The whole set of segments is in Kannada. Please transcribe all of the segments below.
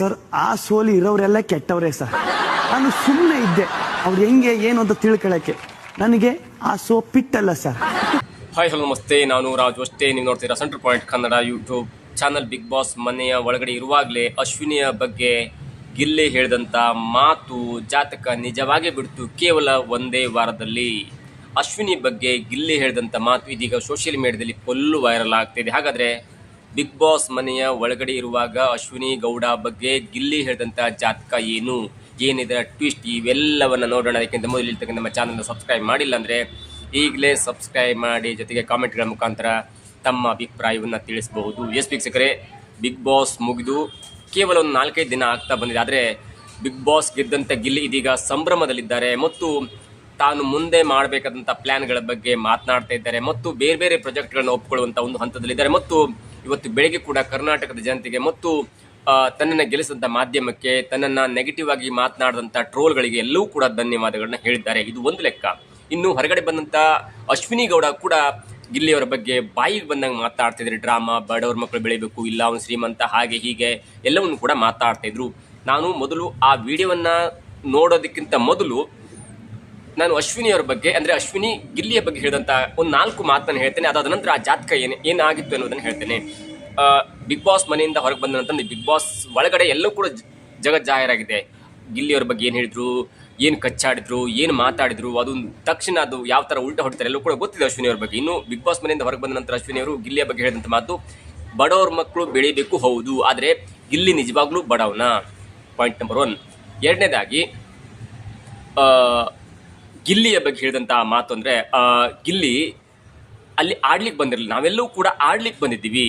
ಸರ್, ಆ ಸೋಲಿ ಇರೋರೆಲ್ಲ ಕೆಟ್ಟವರೇ ಸರ್. ನಾನು ಸುಮ್ಮನೆ ಇದ್ದೆ. ಅವ್ರು ಹೆಂಗೆ, ಏನು ಅಂತ ತಿಳ್ಕೊಳಕ್ಕೆ. ನನಗೆ ಆ ಸೋ ಪಿಟ್ಟಲ್ಲ ಸರ್. ಹಾಯ್ ಹಲೋ ನಮಸ್ತೆ. ನಾನು ರಾಜು ಅಷ್ಟೇ. ನೀವು ನೋಡ್ತೀರಾ centre point Kannada YouTube channel Bigg Boss ಮನೆಯ ಒಳಗಡೆ ಇರುವಾಗಲೇ ಅಶ್ವಿನಿಯ ಬಗ್ಗೆ ಗಿಲ್ಲಿ ಹೇಳಿದಂಥ ಮಾತು ಜಾತಕ ನಿಜವಾಗಿ ಬಿಡ್ತು ಕೇವಲ ಒಂದೇ ವಾರದಲ್ಲಿ. ಅಶ್ವಿನಿ ಬಗ್ಗೆ ಗಿಲ್ಲಿ ಹೇಳಿದಂಥ ಮಾತು ಇದೀಗ ಸೋಷಿಯಲ್ ಮೀಡಿಯಾದಲ್ಲಿ ಫುಲ್ಲು ವೈರಲ್ ಆಗ್ತಿದೆ. ಹಾಗಾದರೆ ಬಿಗ್ ಬಾಸ್ ಮನೆಯ ಒಳಗಡೆ ಇರುವಾಗ ಅಶ್ವಿನಿ ಗೌಡ ಬಗ್ಗೆ ಗಿಲ್ಲಿ ಹೇಳಿದಂಥ ಜಾತಕ ಏನು? ಏನಿದೆ ಟ್ವಿಸ್ಟ್ ಇವೆಲ್ಲವನ್ನು ನೋಡೋಣ. ಅದಕ್ಕಿಂತ ಮೊದಲು ಇರ್ತಕ್ಕಂಥ ನಮ್ಮ ಚಾನಲ್ನ ಸಬ್ಸ್ಕ್ರೈಬ್ ಮಾಡಿಲ್ಲ ಅಂದರೆ ಈಗಲೇ ಸಬ್ಸ್ಕ್ರೈಬ್ ಮಾಡಿ, ಜೊತೆಗೆ ಕಾಮೆಂಟ್ಗಳ ಮುಖಾಂತರ ತಮ್ಮ ಅಭಿಪ್ರಾಯವನ್ನು ತಿಳಿಸಬಹುದು. ಎಸ್ ವೀಕ್ಷಕರೇ ಬಿಗ್ ಬಾಸ್ ಮುಗಿದು ಕೇವಲ ಒಂದು ನಾಲ್ಕೈದು ದಿನ ಆಗ್ತಾ ಬಂದಿದೆ. ಆದರೆ ಬಿಗ್ ಬಾಸ್ ಗೆದ್ದಂಥ ಗಿಲ್ಲಿ ಇದೀಗ ಸಂಭ್ರಮದಲ್ಲಿದ್ದಾರೆ. ಮತ್ತು ತಾನು ಮುಂದೆ ಮಾಡಬೇಕಾದಂಥ ಪ್ಲ್ಯಾನ್ಗಳ ಬಗ್ಗೆ ಮಾತನಾಡ್ತಾ ಇದ್ದಾರೆ. ಮತ್ತು ಬೇರೆ ಬೇರೆ ಪ್ರಾಜೆಕ್ಟ್ಗಳನ್ನು ಒಪ್ಪಿಕೊಳ್ಳುವಂಥ ಒಂದು ಹಂತದಲ್ಲಿದ್ದಾರೆ. ಮತ್ತು ಇವತ್ತು ಬೆಳಗ್ಗೆ ಕೂಡ ಕರ್ನಾಟಕದ ಜನತೆಗೆ ಮತ್ತು ತನ್ನನ್ನು ಗೆಲ್ಲಿಸಿದಂಥ ಮಾಧ್ಯಮಕ್ಕೆ, ತನ್ನನ್ನು ನೆಗೆಟಿವ್ ಆಗಿ ಮಾತನಾಡಿದಂಥ ಟ್ರೋಲ್ಗಳಿಗೆ ಎಲ್ಲವೂ ಕೂಡ ಧನ್ಯವಾದಗಳನ್ನ ಹೇಳಿದ್ದಾರೆ. ಇದು ಒಂದು ಲೆಕ್ಕ. ಇನ್ನು ಹೊರಗಡೆ ಬಂದಂಥ ಅಶ್ವಿನಿ ಗೌಡ ಕೂಡ ಗಿಲ್ಲಿಯವರ ಬಗ್ಗೆ ಬಾಯಿಗೆ ಬಂದಂಗೆ ಮಾತಾಡ್ತಿದ್ರು ಡ್ರಾಮಾ, ಬಡವ್ರ ಮಕ್ಕಳು ಬೆಳಿಬೇಕು, ಇಲ್ಲ ಅವನು ಶ್ರೀಮಂತ, ಹಾಗೆ ಹೀಗೆ ಎಲ್ಲವನ್ನು ಕೂಡ ಮಾತಾಡ್ತಾ ಇದ್ರು. ನಾನು ಮೊದಲು ಆ ವಿಡಿಯೋವನ್ನು ನೋಡೋದಕ್ಕಿಂತ ಮೊದಲು ನಾನು ಅಶ್ವಿನಿಯವರ ಬಗ್ಗೆ, ಅಂದರೆ ಅಶ್ವಿನಿ ಗಿಲ್ಲಿಯ ಬಗ್ಗೆ ಹೇಳಿದಂಥ ಒಂದು ನಾಲ್ಕು ಮಾತನ್ನು ಹೇಳ್ತೇನೆ. ಅದಾದ ನಂತರ ಆ ಜಾತಕ ಏನು ಏನಾಗಿತ್ತು ಅನ್ನೋದನ್ನು ಹೇಳ್ತೇನೆ. ಬಿಗ್ ಬಾಸ್ ಮನೆಯಿಂದ ಹೊರಗೆ ಬಂದ ನಂತರ ಬಿಗ್ ಬಾಸ್ ಒಳಗಡೆ ಎಲ್ಲೂ ಕೂಡ ಜಗತ್ ಜಾಹೀರಾಗಿದೆ. ಗಿಲ್ಲಿಯವರ ಬಗ್ಗೆ ಏನು ಹೇಳಿದ್ರು, ಏನು ಕಚ್ಚಾಡಿದ್ರು, ಏನು ಮಾತಾಡಿದ್ರು, ಅದು ತಕ್ಷಣ ಅದು ಯಾವ ಥರ ಉಲ್ಟಾ ಹೊಡ್ತಾರೆ ಎಲ್ಲೂ ಕೂಡ ಗೊತ್ತಿದೆ ಅಶ್ವಿನಿಯವರ ಬಗ್ಗೆ. ಇನ್ನು ಬಿಗ್ ಬಾಸ್ ಮನೆಯಿಂದ ಹೊರಗೆ ಬಂದ ನಂತರ ಅಶ್ವಿನಿಯವರು ಗಿಲ್ಲಿಯ ಬಗ್ಗೆ ಹೇಳಿದಂಥ ಮಾತು, ಬಡವ್ರ ಮಕ್ಕಳು ಬೆಳಿಬೇಕು ಹೌದು, ಆದರೆ ಗಿಲ್ಲಿ ನಿಜವಾಗ್ಲೂ ಬಡವನ? ಪಾಯಿಂಟ್ ನಂಬರ್ ಒನ್ ಎರಡನೇದಾಗಿ ಗಿಲ್ಲಿಯ ಬಗ್ಗೆ ಹೇಳಿದಂಥ ಮಾತು ಅಂದರೆ ಗಿಲ್ಲಿ ಅಲ್ಲಿ ಆಡ್ಲಿಕ್ಕೆ ಬಂದಿರಲಿಲ್ಲ. ನಾವೆಲ್ಲೂ ಕೂಡ ಆಡ್ಲಿಕ್ಕೆ ಬಂದಿದ್ದೀವಿ.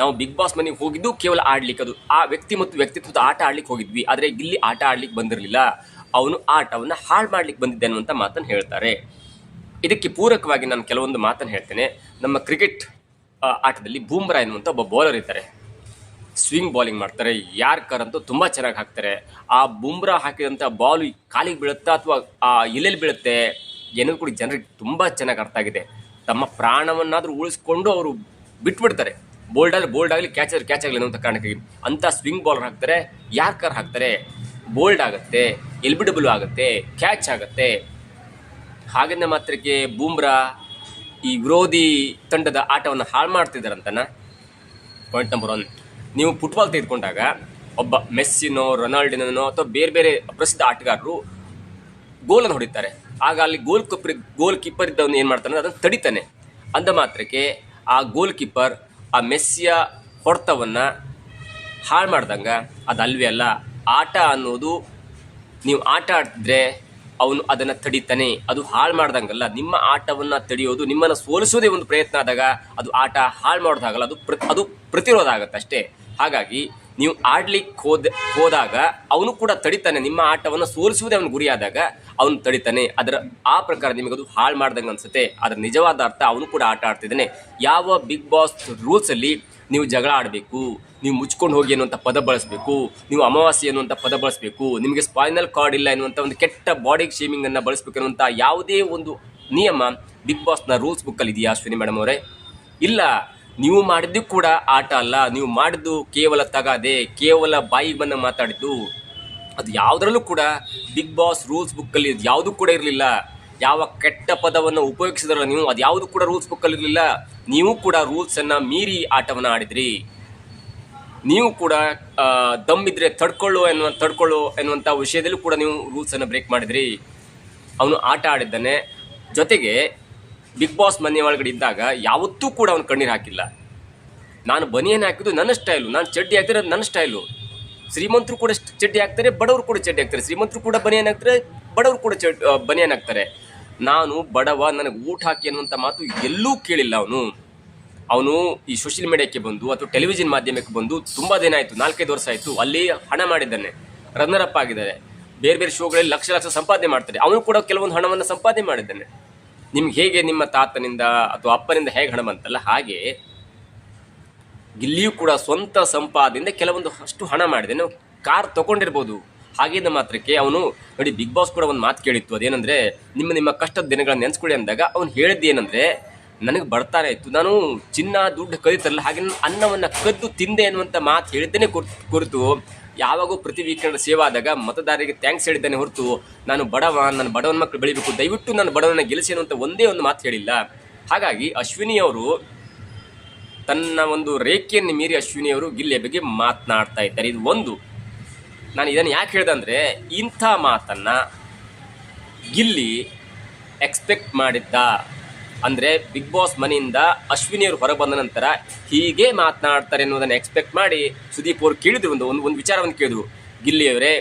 ನಾವು ಬಿಗ್ ಬಾಸ್ ಮನೆಗೆ ಹೋಗಿದ್ದು ಕೇವಲ ಆಡ್ಲಿಕ್ಕೆ ಅದು. ಆ ವ್ಯಕ್ತಿ ಮತ್ತು ವ್ಯಕ್ತಿತ್ವದ ಆಟ ಆಡ್ಲಿಕ್ಕೆ ಹೋಗಿದ್ವಿ. ಆದರೆ ಗಿಲ್ಲಿ ಆಟ ಆಡ್ಲಿಕ್ಕೆ ಬಂದಿರಲಿಲ್ಲ. ಅವನು ಆಟವನ್ನು ಹಾಳು ಮಾಡ್ಲಿಕ್ಕೆ ಬಂದಿದ್ದೆ ಅನ್ನುವಂಥ ಮಾತನ್ನು ಹೇಳ್ತಾರೆ. ಇದಕ್ಕೆ ಪೂರಕವಾಗಿ ನಾನು ಕೆಲವೊಂದು ಮಾತನ್ನು ಹೇಳ್ತೇನೆ. ನಮ್ಮ ಕ್ರಿಕೆಟ್ ಆಟದಲ್ಲಿ ಬೂಮ್ರಾ ಎನ್ನುವಂಥ ಒಬ್ಬ ಬೌಲರ್ ಇದ್ದಾರೆ. ಸ್ವಿಂಗ್ ಬಾಲಿಂಗ್ ಮಾಡ್ತಾರೆ. ಯಾರ್ಕರ್ ಅಂತೂ ತುಂಬ ಚೆನ್ನಾಗಿ ಹಾಕ್ತಾರೆ. ಆ ಬುಮ್ರಾ ಹಾಕಿದಂಥ ಬಾಲ್ ಕಾಲಿಗೆ ಬೀಳುತ್ತಾ ಅಥವಾ ಆ ಎಲ್ಲೆಲ್ಲಿ ಬೀಳುತ್ತೆ, ಏನೋ ಕೂಡ ಜನರಿಗೆ ತುಂಬ ಚೆನ್ನಾಗಿ ಅರ್ಥ ಆಗಿದೆ. ತಮ್ಮ ಪ್ರಾಣವನ್ನಾದರೂ ಉಳಿಸ್ಕೊಂಡು ಅವರು ಬಿಟ್ಬಿಡ್ತಾರೆ. ಬೋಲ್ಡ್ ಆಗಲಿ ಬೋಲ್ಡ್ ಆಗಲಿ ಕ್ಯಾಚ್ ಆಗಲಿ ಕ್ಯಾಚ್ ಆಗಲಿ ಅನ್ನೋಂಥ ಕಾರಣಕ್ಕಾಗಿ ಅಂಥ ಸ್ವಿಂಗ್ ಬಾಲರ್ ಹಾಕ್ತಾರೆ. ಯಾರ್ಕರ್ ಹಾಕ್ತಾರೆ? ಬೋಲ್ಡ್ ಆಗುತ್ತೆ ಎಲ್ಬಿಡಬಲ್ ಆಗುತ್ತೆ ಕ್ಯಾಚ್ ಆಗುತ್ತೆ. ಹಾಗೆಂದ ಮಾತ್ರಕ್ಕೆ ಬೂಮ್ರಾ ಈ ವಿರೋಧಿ ತಂಡದ ಆಟವನ್ನು ಹಾಳು ಮಾಡ್ತಿದ್ದಾರಂತನ? ಪಾಯಿಂಟ್ ನಂಬರ್ ಒನ್ ನೀವು ಫುಟ್ಬಾಲ್ ತೆಗೆದುಕೊಂಡಾಗ ಒಬ್ಬ ಮೆಸ್ಸಿನೋ ರೊನಾಲ್ಡಿನೋ ಅಥವಾ ಬೇರೆ ಬೇರೆ ಪ್ರಸಿದ್ಧ ಆಟಗಾರರು ಗೋಲನ್ನು ಹೊಡಿತಾರೆ. ಆಗ ಅಲ್ಲಿ ಗೋಲ್ ಕೀಪರ್ ಗೋಲ್ ಕೀಪರ್ ಇದ್ದವನು ಏನು ಮಾಡ್ತಾನೆ ಅದನ್ನು ತಡಿತಾನೆ. ಅಂದ ಮಾತ್ರಕ್ಕೆ ಆ ಗೋಲ್ ಕೀಪರ್ ಆ ಮೆಸ್ಸಿಯ ಹೊಡೆತವನ್ನು ಹಾಳು ಮಾಡ್ದಂಗೆ ಅದು ಅಲ್ವೇ ಅಲ್ಲ. ಆಟ ಅನ್ನೋದು ನೀವು ಆಟ ಆಡಿದ್ರೆ ಅವನು ಅದನ್ನು ತಡಿತಾನೆ. ಅದು ಹಾಳು ಮಾಡ್ದಂಗಲ್ಲ. ನಿಮ್ಮ ಆಟವನ್ನು ತಡೆಯೋದು, ನಿಮ್ಮನ್ನು ಸೋಲಿಸೋದೇ ಒಂದು ಪ್ರಯತ್ನ ಆದಾಗ ಅದು ಆಟ ಹಾಳು ಮಾಡೋದಾಗಲ್ಲ. ಅದು ಪ್ರ, ಅದು ಪ್ರತಿರೋಧ ಆಗುತ್ತೆ ಅಷ್ಟೇ. ಹಾಗಾಗಿ ನೀವು ಆಡ್ಲಿಕ್ಕೆ ಹೋದ, ಹೋದಾಗ ಅವನು ಕೂಡ ತಡಿತಾನೆ. ನಿಮ್ಮ ಆಟವನ್ನು ಸೋಲಿಸುವುದೇ ಅವನ ಗುರಿಯಾದಾಗ ಅವನು ತಡಿತಾನೆ. ಅದರ, ಆ ಪ್ರಕಾರ ನಿಮಗದು ಹಾಳು ಮಾಡ್ದಂಗೆ ಅನ್ಸುತ್ತೆ. ಅದರ ನಿಜವಾದ ಅರ್ಥ ಅವನು ಕೂಡ ಆಟ ಆಡ್ತಿದ್ದಾನೆ. ಯಾವ ಬಿಗ್ ಬಾಸ್ ರೂಲ್ಸಲ್ಲಿ ನೀವು ಜಗಳ ಆಡಬೇಕು, ನೀವು ಮುಚ್ಕೊಂಡು ಹೋಗಿ ಅನ್ನುವಂಥ ಪದ ಬಳಸಬೇಕು, ನೀವು ಅಮಾವಾಸ್ಯೆ ಅನ್ನುವಂಥ ಪದ ಬಳಸಬೇಕು, ನಿಮಗೆ ಸ್ಪೈನಲ್ ಕಾರ್ಡ್ ಇಲ್ಲ ಎನ್ನುವಂಥ ಒಂದು ಕೆಟ್ಟ ಬಾಡಿ ಶೇಮಿಂಗನ್ನು ಬಳಸಬೇಕು ಅನ್ನುವಂಥ ಯಾವುದೇ ಒಂದು ನಿಯಮ ಬಿಗ್ ಬಾಸ್ನ ರೂಲ್ಸ್ ಬುಕ್ಕಲ್ಲಿ ಇದೆಯಾ ಅಶ್ವಿನಿ ಮೇಡಮ್ ಅವರೇ? ಇಲ್ಲ. ನೀವು ಮಾಡಿದ್ದು ಕೂಡ ಆಟ ಅಲ್ಲ. ನೀವು ಮಾಡಿದ್ದು ಕೇವಲ ತಗಾದೆ, ಕೇವಲ ಬಾಯಿಗೆ ಬಂದ ಮಾತಾಡಿದ್ದು, ಅದು ಯಾವುದರಲ್ಲೂ ಕೂಡ ಬಿಗ್ ಬಾಸ್ ರೂಲ್ಸ್ ಬುಕ್ಕಲ್ಲಿ ಯಾವುದೂ ಕೂಡ ಇರಲಿಲ್ಲ. ಯಾವ ಕೆಟ್ಟ ಪದವನ್ನು ಉಪಯೋಗಿಸಿದ್ರಲ್ಲ ನೀವು, ಅದು ಯಾವುದು ಕೂಡ ರೂಲ್ಸ್ ಬುಕ್ಕಲ್ಲಿ ಇರಲಿಲ್ಲ. ನೀವು ಕೂಡ ರೂಲ್ಸನ್ನು ಮೀರಿ ಆಟವನ್ನು ಆಡಿದ್ರಿ. ನೀವು ಕೂಡ ದಮ್ಮಿದ್ರೆ ತಡ್ಕೊಳ್ಳೋ ಎನ್ನುವ, ತಡ್ಕೊಳ್ಳೋ ಎನ್ನುವಂಥ ವಿಷಯದಲ್ಲೂ ಕೂಡ ನೀವು ರೂಲ್ಸನ್ನು ಬ್ರೇಕ್ ಮಾಡಿದ್ರಿ. ಅವನು ಆಟ ಆಡಿದ್ದಾನೆ. ಜೊತೆಗೆ ಬಿಗ್ ಬಾಸ್ ಮನೆ ಒಳಗಡೆ ಇದ್ದಾಗ ಯಾವತ್ತೂ ಕೂಡ ಅವನು ಕಣ್ಣೀರು ಹಾಕಿಲ್ಲ. ನಾನು ಬನಿಯನ್ ಹಾಕಿದ್ದು ನನ್ನ ಸ್ಟೈಲು, ನಾನು ಚಡ್ಡಿ ಹಾಕಿದ್ರೆ ನನ್ನ ಸ್ಟೈಲು. ಶ್ರೀಮಂತರು ಕೂಡ ಚಡ್ಡಿ ಹಾಕ್ತಾರೆ, ಬಡವರು ಕೂಡ ಚಡ್ಡಿ ಹಾಕ್ತಾರೆ. ಶ್ರೀಮಂತರು ಕೂಡ ಬನಿಯನ್ ಹಾಕ್ತಾರೆ, ಬಡವರು ಕೂಡ ಚಡ್ ಬನಿಯನ್ ಹಾಕ್ತಾರೆ. ನಾನು ಬಡವ, ನನಗೆ ಊಟ ಹಾಕಿ ಅನ್ನುವಂಥ ಮಾತು ಎಲ್ಲೂ ಕೇಳಿಲ್ಲ ಅವನು. ಅವನು ಈ ಸೋಷಿಯಲ್ ಮೀಡಿಯಾಕ್ಕೆ ಬಂದು ಅಥವಾ ಟೆಲಿವಿಷನ್ ಮಾಧ್ಯಮಕ್ಕೆ ಬಂದು ತುಂಬ ದಿನ ಆಯಿತು, ನಾಲ್ಕೈದು ವರ್ಷ ಆಯಿತು, ಅಲ್ಲಿ ಹಣ ಮಾಡಿದ್ದಾನೆ ರನ್ನರ್ ಅಪ್ ಆಗಿದ್ದಾರೆ ಬೇರೆ ಬೇರೆ ಶೋಗಳಲ್ಲಿ ಲಕ್ಷ ಲಕ್ಷ ಸಂಪಾದನೆ ಮಾಡ್ತಾರೆ. ಅವನು ಕೂಡ ಕೆಲವೊಂದು ಹಣವನ್ನು ಸಂಪಾದನೆ ಮಾಡಿದ್ದಾನೆ. ನಿಮ್ಗೆ ಹೇಗೆ ನಿಮ್ಮ ತಾತನಿಂದ ಅಥವಾ ಅಪ್ಪನಿಂದ ಹೇಗೆ ಹಣ ಬಂತಲ್ಲ ಹಾಗೆ ಇಲ್ಲಿಯೂ ಕೂಡ ಸ್ವಂತ ಸಂಪಾದಿಂದ ಕೆಲವೊಂದು ಅಷ್ಟು ಹಣ ಮಾಡಿದೆ. ನಾವು ಕಾರ್ ತಗೊಂಡಿರ್ಬೋದು. ಹಾಗಿದ್ದ ಮಾತ್ರಕ್ಕೆ ಅವನು ನೋಡಿ ಬಿಗ್ ಬಾಸ್ ಕೂಡ ಒಂದು ಮಾತು ಕೇಳಿತ್ತು. ಅದೇನಂದರೆ, ನಿಮ್ಮ ನಿಮ್ಮ ಕಷ್ಟದ ದಿನಗಳನ್ನು ನೆನೆಸ್ಕೊಳ್ಳಿ ಅಂದಾಗ ಅವ್ನು ಹೇಳಿದ್ದು ಏನಂದರೆ, ನನಗೆ ಬರ್ತಾನೆ ಇತ್ತು. ನಾನು ಚಿನ್ನ, ದುಡ್ಡು ಕದೀತಾರಲ್ಲ ಹಾಗೆ ನಾನು ಅನ್ನವನ್ನು ಕದ್ದು ತಿಂದೆ ಅನ್ನುವಂಥ ಮಾತು ಹೇಳಿದ್ದೇನೆ ಕುರ್- ಕುರಿತು ಯಾವಾಗೂ ಪ್ರತಿ ವೀಕೆಂಡ್ ಸೇವ್ ಆದಾಗ ಮತದಾರರಿಗೆ ಥ್ಯಾಂಕ್ಸ್ ಹೇಳಿದ್ದಾನೆ ಹೊರತು ನಾನು ಬಡವ ನನ್ನ ಬಡವನ ಮಕ್ಕಳು ಬೆಳಿಬೇಕು. ದಯವಿಟ್ಟು ನಾನು ಬಡವನ ಗೆಲ್ಲಿಸಿ ಅಂತ ಒಂದೇ ಒಂದು ಮಾತು ಹೇಳಿಲ್ಲ. ಹಾಗಾಗಿ ಅಶ್ವಿನಿ ಅವರು ತನ್ನ ಒಂದು ರೇಖೆಯನ್ನು ಮೀರಿ ಅಶ್ವಿನಿ ಅವರು ಗಿಲ್ಲೆ ಬಗ್ಗೆ ಮಾತನಾಡ್ತಾ ಇದ್ದಾರೆ. ಇದು ಒಂದು. ನಾನು ಇದನ್ನು ಯಾಕೆ ಹೇಳ್ದೆ ಅಂದರೆ, ಇಂಥ ಮಾತನ್ನು ಗಿಲ್ಲಿ ಎಕ್ಸ್ಪೆಕ್ಟ್ ಮಾಡಿದ್ದ ಅಂದರೆ ಬಿಗ್ ಬಾಸ್ ಮನೆಯಿಂದ ಅಶ್ವಿನಿಯವರು ಹೊರಗೆ ಬಂದ ನಂತರ ಹೀಗೆ ಮಾತನಾಡ್ತಾರೆ ಅನ್ನೋದನ್ನು ಎಕ್ಸ್ಪೆಕ್ಟ್ ಮಾಡಿ ಸುದೀಪ್ ಅವರು ಕೇಳಿದ್ರು ಒಂದು ಒಂದು ಒಂದು ವಿಚಾರವನ್ನು ಕೇಳಿದ್ರು. ಗಿಲ್ಲಿಯವರೇ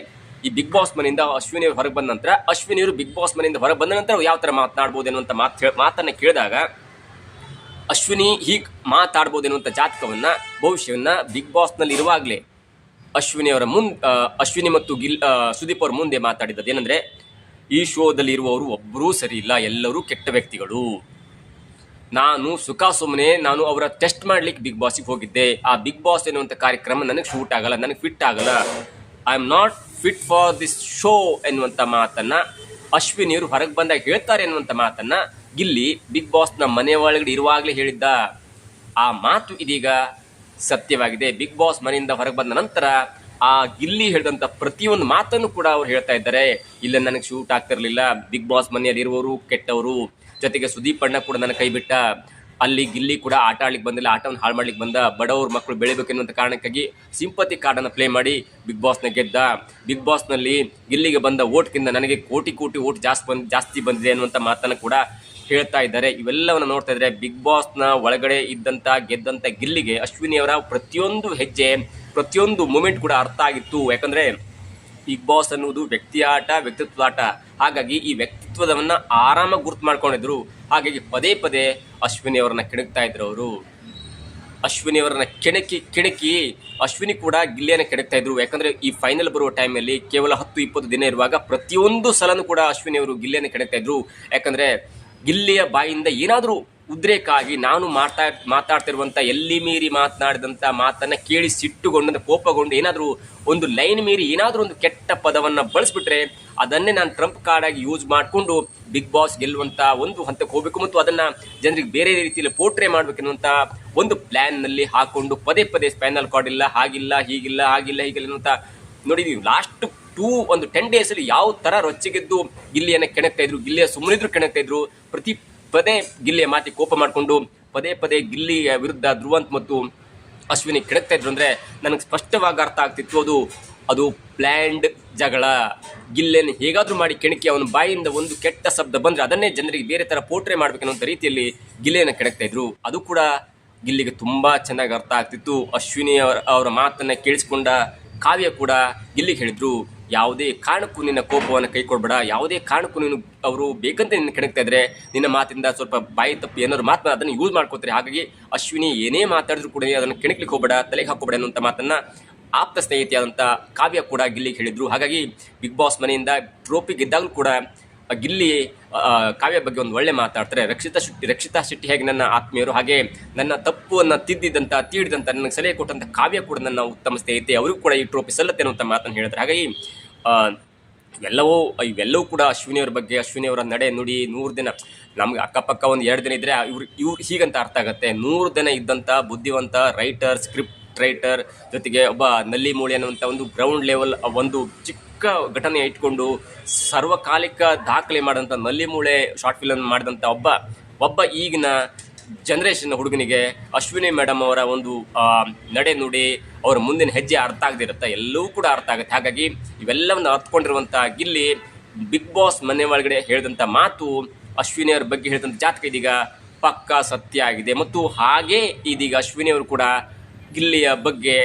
ಈ ಬಿಗ್ ಬಾಸ್ ಮನೆಯಿಂದ ಅಶ್ವಿನಿ ಅವರು ಹೊರಗೆ ಬಂದ ನಂತರ, ಅಶ್ವಿನಿ ಅವರು ಬಿಗ್ ಬಾಸ್ ಮನೆಯಿಂದ ಹೊರಗೆ ಬಂದ ನಂತರ ಯಾವ ಥರ ಮಾತನಾಡ್ಬೋದು ಅನ್ನುವಂಥ ಮಾತು ಮಾತನ್ನು ಕೇಳಿದಾಗ ಅಶ್ವಿನಿ ಹೀಗೆ ಮಾತಾಡ್ಬೋದು ಅನ್ನುವಂಥ ಜಾತಕವನ್ನು, ಭವಿಷ್ಯವನ್ನ ಬಿಗ್ ಬಾಸ್ನಲ್ಲಿ ಇರುವಾಗಲೇ ಅಶ್ವಿನಿ ಅವರ ಮುಂದೆ ಅಶ್ವಿನಿ ಮತ್ತು ಗಿಲ್ ಸುದೀಪ್ ಅವರ ಮುಂದೆ ಮಾತಾಡಿದ್ದದ್ದು. ಏನಂದರೆ, ಈ ಶೋದಲ್ಲಿ ಇರುವವರು ಒಬ್ಬರೂ ಸರಿ ಇಲ್ಲ, ಎಲ್ಲರೂ ಕೆಟ್ಟ ವ್ಯಕ್ತಿಗಳು. ನಾನು ಸುಖ ಸುಮ್ಮನೆ ನಾನು ಅವರ ಟೆಸ್ಟ್ ಮಾಡ್ಲಿಕ್ಕೆ ಬಿಗ್ ಬಾಸಿಗೆ ಹೋಗಿದ್ದೆ. ಆ ಬಿಗ್ ಬಾಸ್ ಎನ್ನುವಂಥ ಕಾರ್ಯಕ್ರಮ ನನಗೆ ಶೂಟ್ ಆಗಲ್ಲ, ನನಗೆ ಫಿಟ್ ಆಗಲ್ಲ. I am not fit for this show ಎನ್ನುವಂಥ ಮಾತನ್ನ ಅಶ್ವಿನಿಯವರು ಹೊರಗೆ ಬಂದಾಗ ಹೇಳ್ತಾರೆ ಎನ್ನುವಂಥ ಮಾತನ್ನ ಗಿಲ್ಲಿ ಬಿಗ್ ಬಾಸ್ನ ಮನೆ ಒಳಗಡೆ ಇರುವಾಗಲೇ ಹೇಳಿದ್ದ ಆ ಮಾತು ಇದೀಗ ಸತ್ಯವಾಗಿದೆ. ಬಿಗ್ ಬಾಸ್ ಮನೆಯಿಂದ ಹೊರಗೆ ಬಂದ ನಂತರ ಆ ಗಿಲ್ಲಿ ಹೇಳಿದಂಥ ಪ್ರತಿಯೊಂದು ಮಾತನ್ನು ಕೂಡ ಅವ್ರು ಹೇಳ್ತಾ ಇದ್ದಾರೆ. ಇಲ್ಲ, ನನಗೆ ಶೂಟ್ ಆಗ್ತಿರಲಿಲ್ಲ. ಬಿಗ್ ಬಾಸ್ ಮನೆಯಲ್ಲಿ ಇರುವವರು ಕೆಟ್ಟವರು. ಜೊತೆಗೆ ಸುದೀಪ್ ಅಣ್ಣ ಕೂಡ ನನ್ನ ಕೈ ಬಿಟ್ಟ. ಅಲ್ಲಿ ಗಿಲ್ಲಿ ಕೂಡ ಆಟ ಆಡ್ಲಿಕ್ಕೆ ಬಂದಿಲ್ಲ, ಆಟವನ್ನು ಹಾಳು ಮಾಡ್ಲಿಕ್ಕೆ ಬಂದ. ಬಡವ್ರ ಮಕ್ಕಳು ಬೆಳಿಬೇಕೆನ್ನುವಂಥ ಕಾರಣಕ್ಕಾಗಿ ಸಿಂಪತಿ ಕಾರ್ಡನ್ನು ಪ್ಲೇ ಮಾಡಿ ಬಿಗ್ ಬಾಸ್ನ ಗೆದ್ದ. ಬಿಗ್ ಬಾಸ್ನಲ್ಲಿ ಗಿಲ್ಲಿಗೆ ಬಂದ ಓಟ್ಗಿಂತ ನನಗೆ ಕೋಟಿ ಕೋಟಿ ಓಟ್ ಜಾಸ್ತಿ ಬಂದು, ಜಾಸ್ತಿ ಬಂದಿದೆ ಅನ್ನುವಂಥ ಮಾತನ್ನು ಕೂಡ ಹೇಳ್ತಾ ಇದ್ದಾರೆ. ಇವೆಲ್ಲವನ್ನು ನೋಡ್ತಾ ಇದ್ರೆ ಬಿಗ್ ಬಾಸ್ನ ಒಳಗಡೆ ಇದ್ದಂಥ, ಗೆದ್ದಂಥ ಗಿಲ್ಲಿಗೆ ಅಶ್ವಿನಿಯವರ ಪ್ರತಿಯೊಂದು ಹೆಜ್ಜೆ, ಪ್ರತಿಯೊಂದು ಮೂಮೆಂಟ್ ಕೂಡ ಅರ್ಥ ಆಗಿತ್ತು. ಯಾಕಂದ್ರೆ ಬಿಗ್ ಬಾಸ್ ಅನ್ನುವುದು ವ್ಯಕ್ತಿ ಆಟ, ವ್ಯಕ್ತಿತ್ವ ಆಟ. ಹಾಗಾಗಿ ಈ ವ್ಯಕ್ತಿತ್ವದವನ್ನ ಆರಾಮಾಗಿ ಗುರ್ತು ಮಾಡ್ಕೊಂಡಿದ್ರು. ಹಾಗಾಗಿ ಪದೇ ಪದೇ ಅಶ್ವಿನಿ ಅವರನ್ನ ಕೆಣಕ್ತಾ ಇದ್ರು ಅವರು. ಅಶ್ವಿನಿ ಅವರನ್ನ ಕೆಣಕಿ ಕೆಣಕಿ ಅಶ್ವಿನಿ ಕೂಡ ಗಿಲ್ಲಿಯನ್ನು ಕೆಣಕ್ತಾ ಇದ್ರು. ಯಾಕಂದ್ರೆ ಈ ಫೈನಲ್ ಬರುವ ಟೈಮಲ್ಲಿ ಕೇವಲ ಹತ್ತು, ಇಪ್ಪತ್ತು ದಿನ ಇರುವಾಗ ಪ್ರತಿಯೊಂದು ಸಲನೂ ಕೂಡ ಅಶ್ವಿನಿ ಅವರು ಗಿಲ್ಲಿಯನ್ನು ಕೆಣಕ್ತಾ ಇದ್ರು. ಯಾಕಂದ್ರೆ ಗಿಲ್ಲಿಯ ಬಾಯಿಂದ ಏನಾದರೂ ಉದ್ರೇಕ ಆಗಿ ನಾನು ಮಾತಾ ಮಾತಾಡ್ತಿರುವಂಥ ಎಲ್ಲಿ ಮೀರಿ ಮಾತನಾಡಿದಂತ ಮಾತನ್ನ ಕೇಳಿ ಸಿಟ್ಟುಗೊಂಡು ಕೋಪಗೊಂಡು ಏನಾದರೂ ಒಂದು ಲೈನ್ ಮೀರಿ ಏನಾದರೂ ಒಂದು ಕೆಟ್ಟ ಪದವನ್ನ ಬಳಸ್ಬಿಟ್ರೆ ಅದನ್ನೇ ನಾನು ಟ್ರಂಪ್ ಕಾರ್ಡ್ ಆಗಿ ಯೂಸ್ ಮಾಡಿಕೊಂಡು ಬಿಗ್ ಬಾಸ್ ಗೆಲ್ಲುವಂತ ಒಂದು ಹಂತಕ್ಕೆ ಹೋಗಬೇಕು ಮತ್ತು ಅದನ್ನ ಜನರಿಗೆ ಬೇರೆ ರೀತಿಯಲ್ಲಿ ಪೋರ್ಟ್ರೇ ಮಾಡಬೇಕೆನ್ನುವಂಥ ಒಂದು ಪ್ಲಾನ್ನಲ್ಲಿ ಹಾಕೊಂಡು ಪದೇ ಪದೇ ಸ್ಪೈನಲ್ ಕಾರ್ಡ್ ಇಲ್ಲ, ಹಾಗಿಲ್ಲ, ಹೀಗಿಲ್ಲ ಹಾಗಿಲ್ಲ, ಹೀಗಿಲ್ಲ ಅಂತ ನೋಡಿದ್ದೀವಿ ಲಾಸ್ಟ್ ಟೂ, ಒಂದು ಟೆನ್ ಡೇಸ್ ಅಲ್ಲಿ ಯಾವ ತರ ರೊಚ್ಚಿಗೆದ್ದು ಗಿಲ್ಲಿಯನ್ನು ಕೆಣಕ್ತಾ ಇದ್ರು ಗಿಲ್ಲಿಯ ಸುಮ್ಮನಿದ್ರು ಕೆಣಕ್ತಾ ಇದ್ರು, ಪ್ರತಿ ಪದೇ ಗಿಲ್ಲಿಯ ಮಾತಿ ಕೋಪ ಮಾಡಿಕೊಂಡು, ಪದೇ ಪದೇ ಗಿಲ್ಲಿಯ ವಿರುದ್ಧ ಧ್ರುವಂತ್ ಮತ್ತು ಅಶ್ವಿನಿ ಕೆಡಕ್ತಾ ಇದ್ರು ಅಂದ್ರೆ ನನಗೆ ಸ್ಪಷ್ಟವಾಗಿ ಅರ್ಥ ಆಗ್ತಿತ್ತು. ಅದು ಅದು ಪ್ಲ್ಯಾಂಡ್ ಜಗಳ. ಗಿಲ್ಲೆಯನ್ನು ಹೇಗಾದರೂ ಮಾಡಿ ಕೆಣಕಿ ಅವನ ಬಾಯಿಂದ ಒಂದು ಕೆಟ್ಟ ಶಬ್ದ ಬಂದ್ರೆ ಅದನ್ನೇ ಜನರಿಗೆ ಬೇರೆ ತರ ಪೋಟ್ರೆ ಮಾಡ್ಬೇಕನ್ನೋ ರೀತಿಯಲ್ಲಿ ಗಿಲ್ಲೆಯನ್ನು ಕೆಡಕ್ತಾ ಇದ್ರು. ಅದು ಕೂಡ ಗಿಲ್ಲಿಗೆ ತುಂಬಾ ಚೆನ್ನಾಗಿ ಅರ್ಥ ಆಗ್ತಿತ್ತು. ಅಶ್ವಿನಿ ಅವರ ಅವರ ಮಾತನ್ನ ಕೇಳಿಸ್ಕೊಂಡ ಕಾವ್ಯ ಕೂಡ ಗಿಲ್ಲಿಗೆ ಹೇಳಿದ್ರು. ಯಾವುದೇ ಕಾರಣಕ್ಕೂ ನಿನ್ನ ಕೋಪವನ್ನು ಕೈ ಕೊಡ್ಬೇಡ. ಯಾವುದೇ ಕಾರಣಕ್ಕೂ ನೀನು ಅವರು ಬೇಕಂತ ನಿನ್ನ ಕೆಣಕ್ತಾ ಇದ್ರೆ ನಿನ್ನ ಮಾತಿಂದ ಸ್ವಲ್ಪ ಬಾಯಿ ತಪ್ಪು ಏನಾದ್ರು ಮಾತನ್ನ ಅದನ್ನು ಯೂಸ್ ಮಾಡ್ಕೋತಾರೆ ಹಾಗಾಗಿ ಅಶ್ವಿನಿ ಏನೇ ಮಾತಾಡಿದ್ರು ಕೂಡ ನೀನು ಅದನ್ನು ಕೆಣಕ್ಲಿಕ್ಕೆ ಹೋಗ್ಬೇಡ, ತಲೆಗೆ ಹಾಕೋಬೇಡ ಅನ್ನುವಂಥ ಮಾತನ್ನ ಆಪ್ತ ಸ್ನೇಹಿತೆಯಾದಂಥ ಕಾವ್ಯ ಕೂಡ ಗಿಲ್ಲಿಗೆ ಹೇಳಿದ್ರು. ಹಾಗಾಗಿ ಬಿಗ್ ಬಾಸ್ ಮನೆಯಿಂದ ಟ್ರೋಫಿ ಗೆದ್ದಾಗಲೂ ಕೂಡ ಗಿಲ್ಲಿ ಕಾವ್ಯ ಬಗ್ಗೆ ಒಂದು ಒಳ್ಳೆ ಮಾತಾಡ್ತಾರೆ. ರಕ್ಷಿತಾ ಶೆಟ್ಟಿ ರಕ್ಷಿತಾ ಶೆಟ್ಟಿ ಹೇಗೆ ನನ್ನ ಆತ್ಮೀಯರು, ಹಾಗೆ ನನ್ನ ತಪ್ಪನ್ನು ತಿದ್ದಿದಂತ, ತೀಡಿದಂತ, ನನಗೆ ಸಲಹೆ ಕೊಟ್ಟಂಥ ಕಾವ್ಯ ಕೂಡ ನನ್ನ ಉತ್ತಮ ಸ್ನೇಹಿತೆ. ಅವರಿಗೂ ಕೂಡ ಈ ಟ್ರೋಫಿ ಸಲ್ಲತ್ತೆ ಅನ್ನುವಂಥ ಮಾತನ್ನು ಹೇಳಿದ್ರೆ. ಹಾಗಾಗಿ ಇವೆಲ್ಲವೂ ಇವೆಲ್ಲವೂ ಕೂಡ ಅಶ್ವಿನಿಯವ್ರ ಬಗ್ಗೆ, ಅಶ್ವಿನಿಯವರ ನಡೆ ನುಡಿ ನೂರು ದಿನ. ನಮ್ಗೆ ಅಕ್ಕಪಕ್ಕ ಒಂದು ಎರಡು ದಿನ ಇದ್ರೆ ಇವ್ರು ಇವ್ರು ಹೀಗಂತ ಅರ್ಥ ಆಗುತ್ತೆ. ನೂರು ದಿನ ಇದ್ದಂಥ ಬುದ್ಧಿವಂತ ರೈಟರ್ ಸ್ಕ್ರಿಪ್ಟ್ ರೈಟರ್ ಜೊತೆಗೆ ಒಬ್ಬ ನಲ್ಲಿ ಮೂಳೆ ಅನ್ನುವಂಥ ಒಂದು ಗ್ರೌಂಡ್ ಲೆವೆಲ್ ಒಂದು ಚಿಕ್ಕ ಘಟನೆ ಇಟ್ಕೊಂಡು ಸರ್ವಕಾಲಿಕ ದಾಖಲೆ ಮಾಡಿದಂಥ ನಲ್ಲಿ ಮೂಳೆ ಶಾರ್ಟ್ ಫಿಲ್ಮ್ ಮಾಡಿದಂಥ ಒಬ್ಬ ಒಬ್ಬ ಈಗಿನ ಜನರೇಷನ್ ಹುಡುಗನಿಗೆ ಅಶ್ವಿನಿ ಮೇಡಮ್ ಅವರ ಒಂದು ನಡೆ ನುಡಿ ಅವರ ಮುಂದಿನ ಹೆಜ್ಜೆ ಅರ್ಥ ಆಗದಿರುತ್ತೆ. ಎಲ್ಲವೂ ಕೂಡ ಅರ್ಥ ಆಗುತ್ತೆ. ಹಾಗಾಗಿ ಇವೆಲ್ಲವನ್ನು ಅರ್ಥಕೊಂಡಿರುವಂಥ ಗಿಲ್ಲಿ ಬಿಗ್ ಬಾಸ್ ಮನೆ ಒಳಗಡೆ ಹೇಳಿದಂಥ ಮಾತು ಅಶ್ವಿನಿ ಅವ್ರ ಬಗ್ಗೆ ಹೇಳಿದಂಥ ಜಾತಕ ಇದೀಗ ಪಕ್ಕಾ ಸತ್ಯ ಆಗಿದೆ. ಮತ್ತು ಹಾಗೆ ಇದೀಗ ಅಶ್ವಿನಿ ಅವರು ಕೂಡ ಗಿಲ್ಲಿಯ ಬಗ್ಗೆ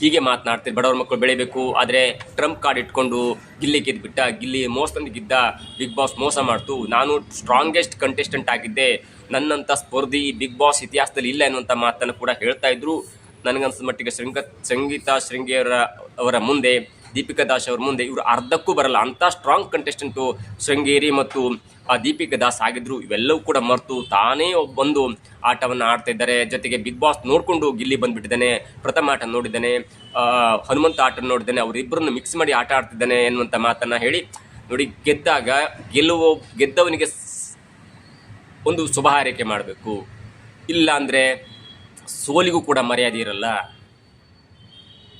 ಹೀಗೆ ಮಾತನಾಡ್ತಾರೆ ಬಡವರ ಮಕ್ಕಳು ಬೆಳೀಬೇಕು. ಆದರೆ ಟ್ರಂಪ್ ಕಾರ್ಡ್ ಇಟ್ಕೊಂಡು ಗಿಲ್ಲಿ ಗೆದ್ಬಿಟ್ಟ, ಗಿಲ್ಲಿ ಮೋಸದಿಂದ ಗಿದ್ದ ಬಿಗ್ ಬಾಸ್ ಮೋಸ ಮಾಡ್ತು. ನಾನು ಸ್ಟ್ರಾಂಗೆಸ್ಟ್ ಕಂಟೆಸ್ಟೆಂಟ್ ಆಗಿದ್ದೆ. ನನ್ನಂಥ ಸ್ಪರ್ಧಿ ಬಿಗ್ ಬಾಸ್ ಇತಿಹಾಸದಲ್ಲಿ ಇಲ್ಲ ಎನ್ನುವಂಥ ಮಾತನ್ನು ಕೂಡ ಹೇಳ್ತಾ ಇದ್ರು. ನನಗನ್ಸಿದ ಮಟ್ಟಿಗೆ ಶೃಂಗ ಸಂಗೀತ ಶೃಂಗೇರ ಅವರ ಮುಂದೆ ದೀಪಿಕಾ ದಾಸ್ ಅವ್ರ ಮುಂದೆ ಇವರು ಅರ್ಧಕ್ಕೂ ಬರಲ್ಲ. ಅಂಥ ಸ್ಟ್ರಾಂಗ್ ಕಂಟೆಸ್ಟೆಂಟು ಶೃಂಗೇರಿ ಮತ್ತು, ಆ, ದೀಪಿಕಾ ದಾಸ್ ಆಗಿದ್ರು. ಇವೆಲ್ಲವೂ ಕೂಡ ಮರೆತು ತಾನೇ ಬಂದು ಆಟವನ್ನು ಆಡ್ತಾ ಇದ್ದಾರೆ. ಜೊತೆಗೆ ಬಿಗ್ ಬಾಸ್ ನೋಡಿಕೊಂಡು ಗಿಲ್ಲಿ ಬಂದುಬಿಟ್ಟಿದ್ದಾನೆ, ಪ್ರಥಮ ಆಟ ನೋಡಿದ್ದಾನೆ ಹನುಮಂತ ಆಟ ನೋಡಿದ್ದಾನೆ, ಅವರಿಬ್ಬರನ್ನು ಮಿಕ್ಸ್ ಮಾಡಿ ಆಟ ಆಡ್ತಿದ್ದಾನೆ ಎನ್ನುವಂಥ ಮಾತನ್ನು ಹೇಳಿ, ನೋಡಿ, ಗೆದ್ದಾಗ ಗೆಲ್ಲುವ, ಗೆದ್ದವನಿಗೆ ಒಂದು ಶುಭ ಹಾರೈಕೆ ಮಾಡಬೇಕು. ಇಲ್ಲಾಂದರೆ ಸೋಲಿಗೂ ಕೂಡ ಮರ್ಯಾದೆ ಇರಲ್ಲ.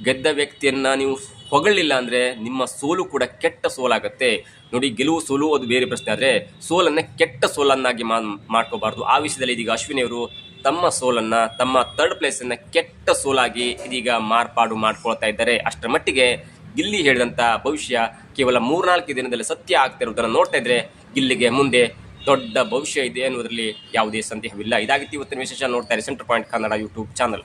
ಗೆದ್ದ ವ್ಯಕ್ತಿಯನ್ನು ನೀವು ಹೊಗಳಿಲ್ಲ ಅಂದ್ರೆ ನಿಮ್ಮ ಸೋಲು ಕೂಡ ಕೆಟ್ಟ ಸೋಲಾಗುತ್ತೆ. ನೋಡಿ, ಗೆಲುವು ಸೋಲು ಅದು ಬೇರೆ ಪ್ರಶ್ನೆ, ಆದ್ರೆ ಸೋಲನ್ನ ಕೆಟ್ಟ ಸೋಲನ್ನಾಗಿ ಮಾಡ್ಕೋಬಾರ್ದು. ಆ ವಿಷಯದಲ್ಲಿ ಇದೀಗ ಅಶ್ವಿನಿ ಅವರು ತಮ್ಮ ಸೋಲನ್ನ, ತಮ್ಮ ಥರ್ಡ್ ಪ್ಲೇಸನ್ನು ಕೆಟ್ಟ ಸೋಲಾಗಿ ಇದೀಗ ಮಾರ್ಪಾಡು ಮಾಡ್ಕೊಳ್ತಾ ಇದ್ದಾರೆ. ಅಷ್ಟರ ಮಟ್ಟಿಗೆ ಗಿಲ್ಲಿ ಹೇಳಿದಂತ ಭವಿಷ್ಯ ಕೇವಲ ಮೂರ್ನಾಲ್ಕು ದಿನದಲ್ಲಿ ಸತ್ಯ ಆಗ್ತಿರೋದನ್ನ ನೋಡ್ತಾ ಇದ್ರೆ ಗಿಲ್ಲಿಗೆ ಮುಂದೆ ದೊಡ್ಡ ಭವಿಷ್ಯ ಇದೆ ಅನ್ನೋದ್ರಲ್ಲಿ ಯಾವುದೇ ಸಂದೇಹವಿಲ್ಲ. ಇದಾಗಿತ್ತು ಇವತ್ತಿನ ವಿಶೇಷ ನೋಡ್ತಾರೆ centre point Kannada YouTube channel.